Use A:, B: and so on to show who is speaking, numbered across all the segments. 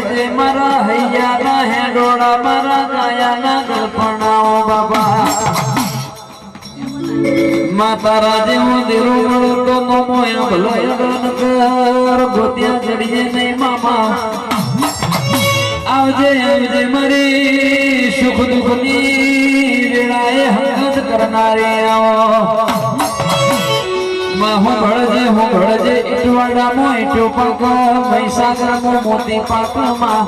A: ભળજે મારા હૈયા હે ડોળા મારા ગાયાના ગળપણાઓ બાબા. માતારા જેવો દેરો મળો તો નમો એમ ભલો કર ગોત્યા ચડીએ નહીં મામા. આવજે આવજે મારી સુખ દુઃખની વેળાએ હંગત કરનારી આવો હું ભળજે હું ભળજે ઈટવાડામાં ઈટો પાક મહીસાગરમાં મોતી પાકમાં માં.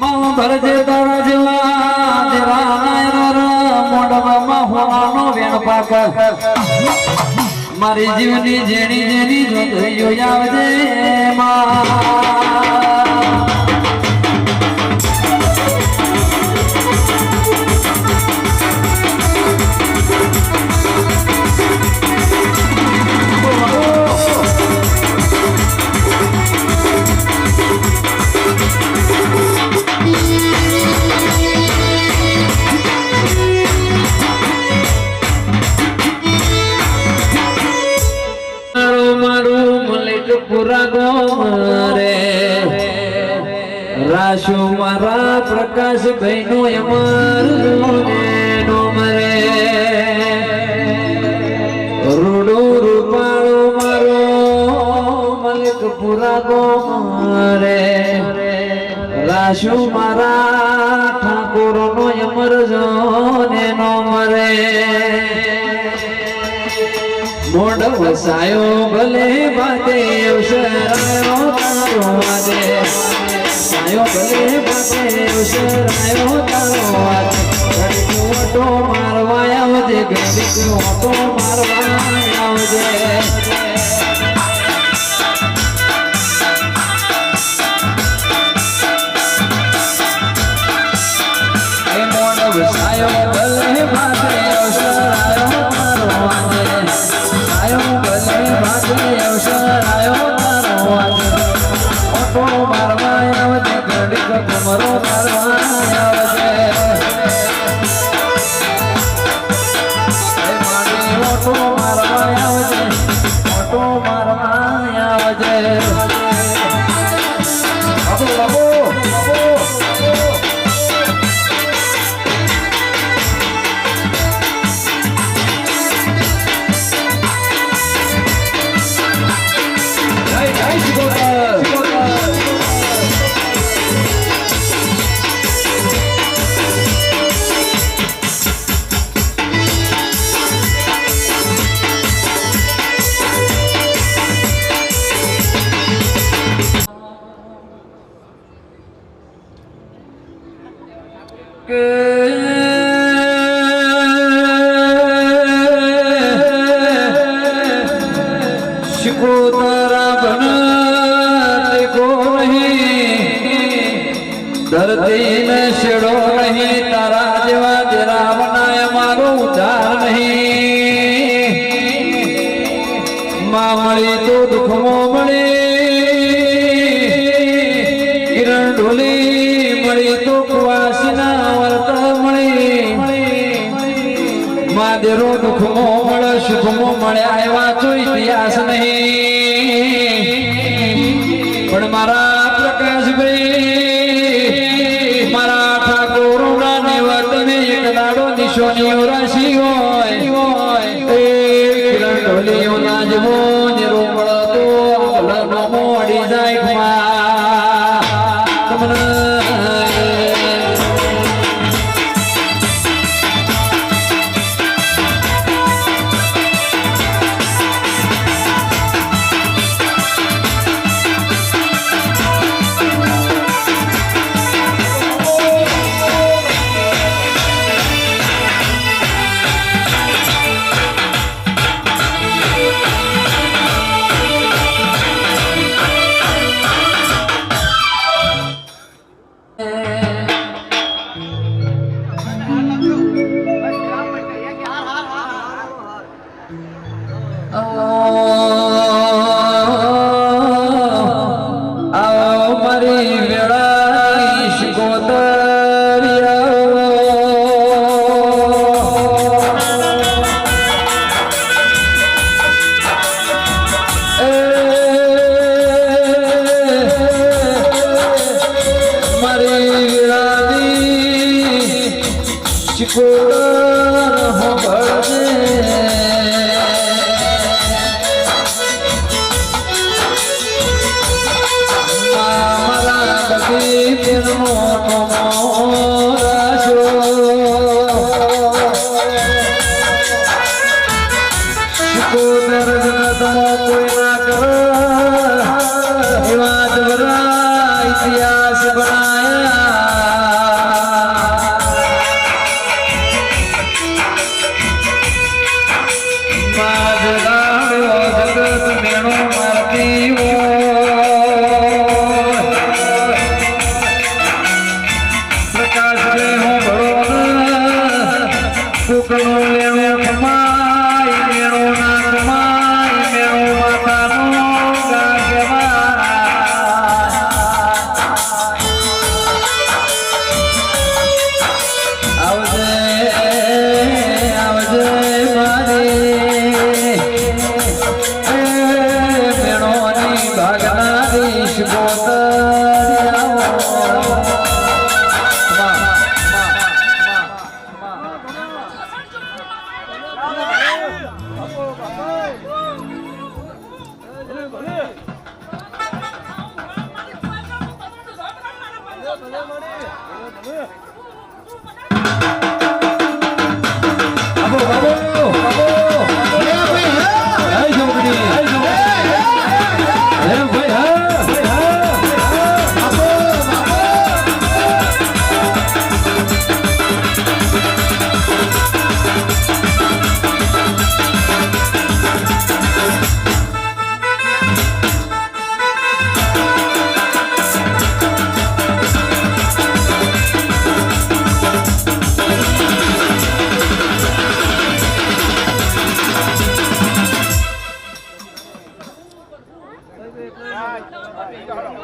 A: હું ભળજે તારા જેવા, દેવા નાયર મોઢવામાં હોવાનો વેણ પાક મારી જીવની જેણી જેની જોઈ આવજે માં. પ્રકાશ ભાઈ નો નો મરે રૂડો રૂપાળો મારો મલક પુરાગો મારે. રાશુ મારા ઠાકોર નો અમર જોને નો મરે મોડ વસાયો ભલે બાતે અવસરાયો તારો વાદે સાયો ભલે બાતે અવસરાયો તારો વાદે ઘડીક ઓટો મારવા આવજે ઘડીક ઓટો મારવા આવજે. મળી તો દુઃખમો મળે. કિરણ ઢોલી મળી તો કુવાસના વર્ત મળી. માદેરો દુઃખમો મળે, સુખમો મળે, આવ્યા તો ઇતિહાસ નહીં. પણ મારા પ્રકાશભાઈ, મારા ઠાકોરના નિવર્તને એક દાડો નિશોનીઓ રાશિ હોય.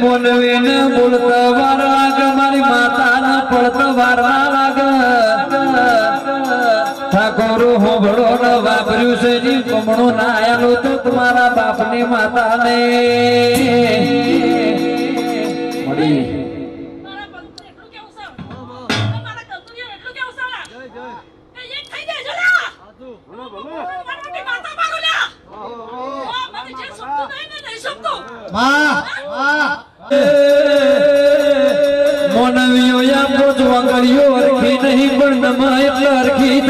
A: માં ને બોલતા વાર લાગે મારી માતાને પડતા વાર ના લાગે. ઠાકોર હોબળો ને વાપર્યું છે જી કમણું ના આયેલું તો તમારા બાપની માતાને. મળી. મોનવીઓ યા પોચવા કર્યો અરખી નહીં પણ નમઃ એટલા અરખી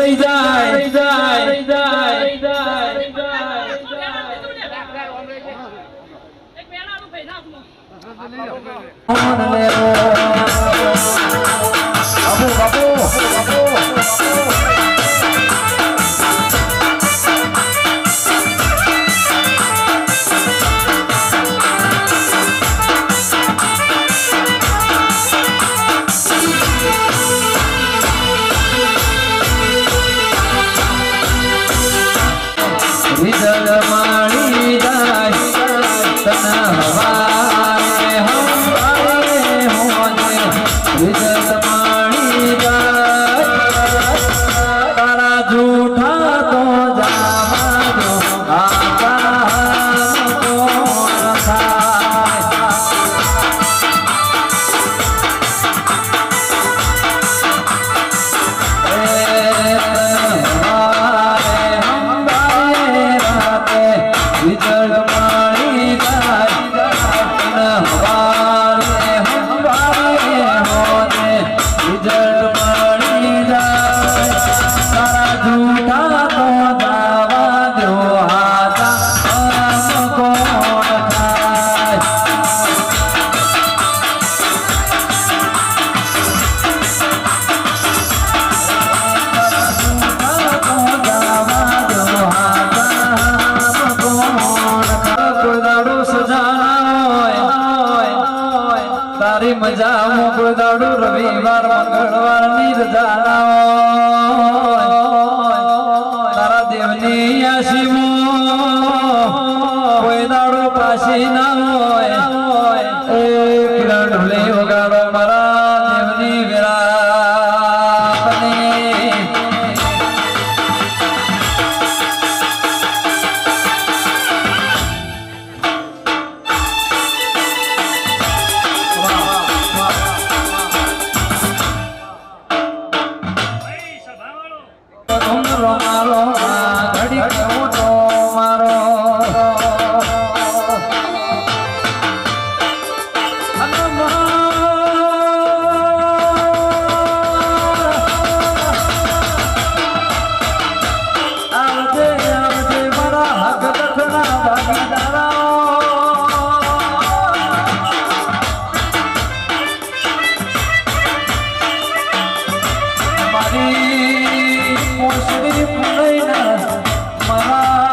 A: আসিব। ওই দাঁড়ো পাশি না হয়। લઈને મારા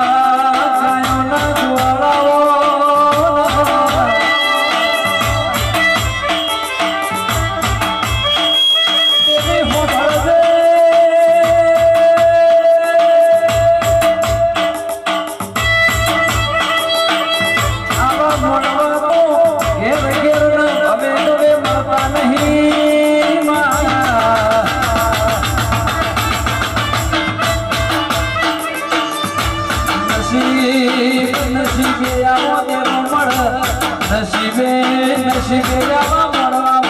A: નસીબે આવો તે મળે. નસીબે નસીબે આવા મળવા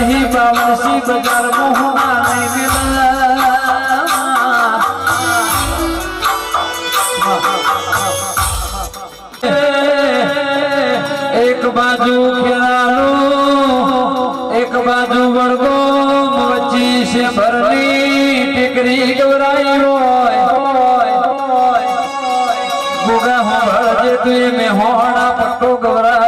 A: नहीं बाबा सी बजार मोहमा नहीं मिला એક બાજુ ખેરાલુ, એક બાજુ વળગો, વચ્ચી છે ભરની ટીકરી ગવરાઈ હોય ભૂગા હું ભળજે તું મેં હોણા પટ્ટો ગવરા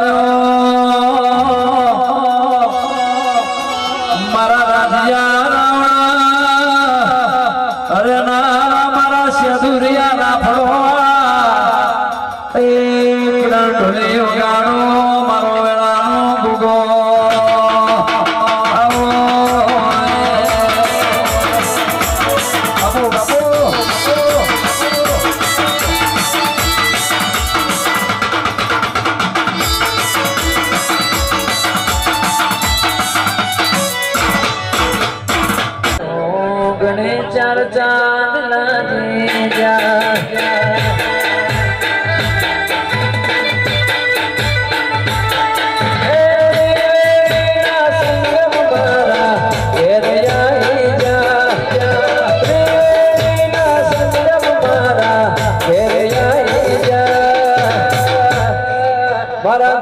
A: Bora,